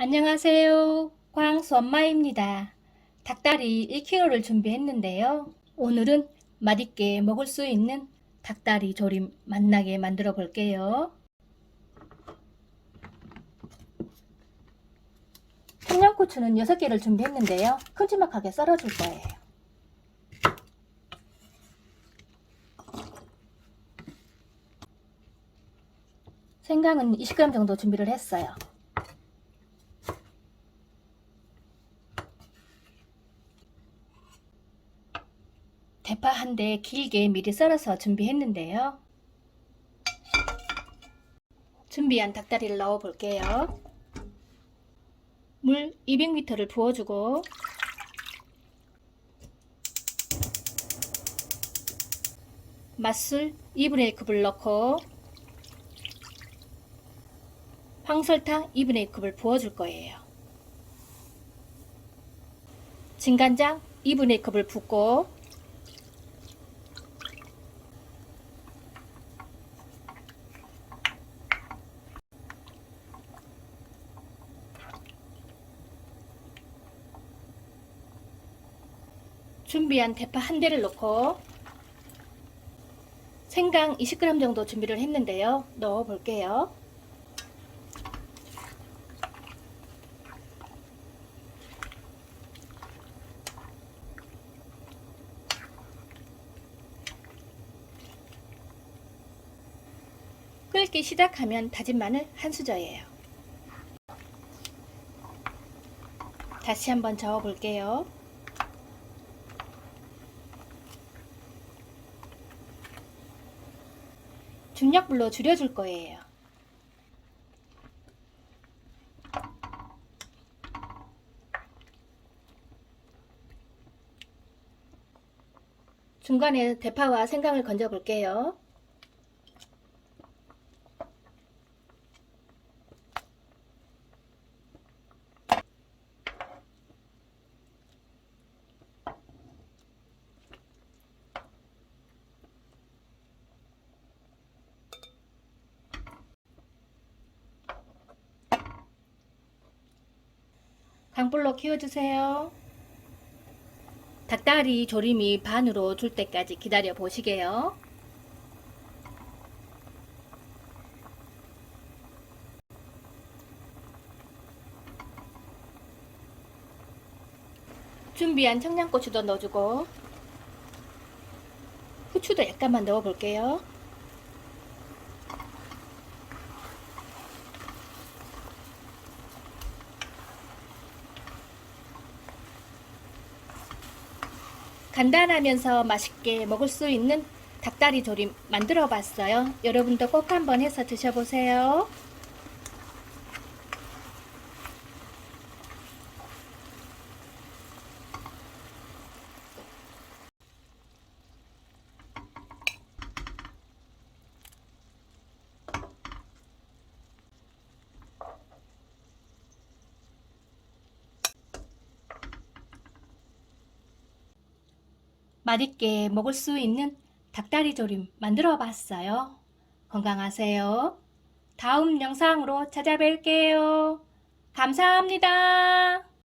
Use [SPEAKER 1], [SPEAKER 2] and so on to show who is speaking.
[SPEAKER 1] 안녕하세요. 광수 엄마입니다. 닭다리 1kg를 준비했는데요. 오늘은 맛있게 먹을 수 있는 닭다리 조림 맛나게 만들어 볼게요. 청양고추는 6개를 준비했는데요. 큼지막하게 썰어줄 거예요. 생강은 20g 정도 준비를 했어요. 대파 한 대 길게 미리 썰어서 준비했는데요. 준비한 닭다리를 넣어 볼게요. 물 200ml를 부어주고 맛술 2분의 1컵을 넣고 황설탕 2분의 1컵을 부어줄 거예요. 진간장 2분의 1컵을 붓고 준비한 대파 한 대를 넣고 생강 20g 정도 준비를 했는데요. 넣어 볼게요. 끓기 시작하면 다진 마늘 한 수저예요. 다시 한번 저어 볼게요. 중약불로 줄여줄 거예요. 중간에 대파와 생강을 건져 볼게요. 강불로 키워주세요. 닭다리 조림이 반으로 줄 때까지 기다려 보시게요. 준비한 청양고추도 넣어주고 후추도 약간만 넣어볼게요. 간단하면서 맛있게 먹을 수 있는 닭다리 조림 만들어 봤어요. 여러분도 꼭 한번 해서 드셔보세요. 맛있게 먹을 수 있는 닭다리 조림 만들어 봤어요. 건강하세요. 다음 영상으로 찾아뵐게요. 감사합니다.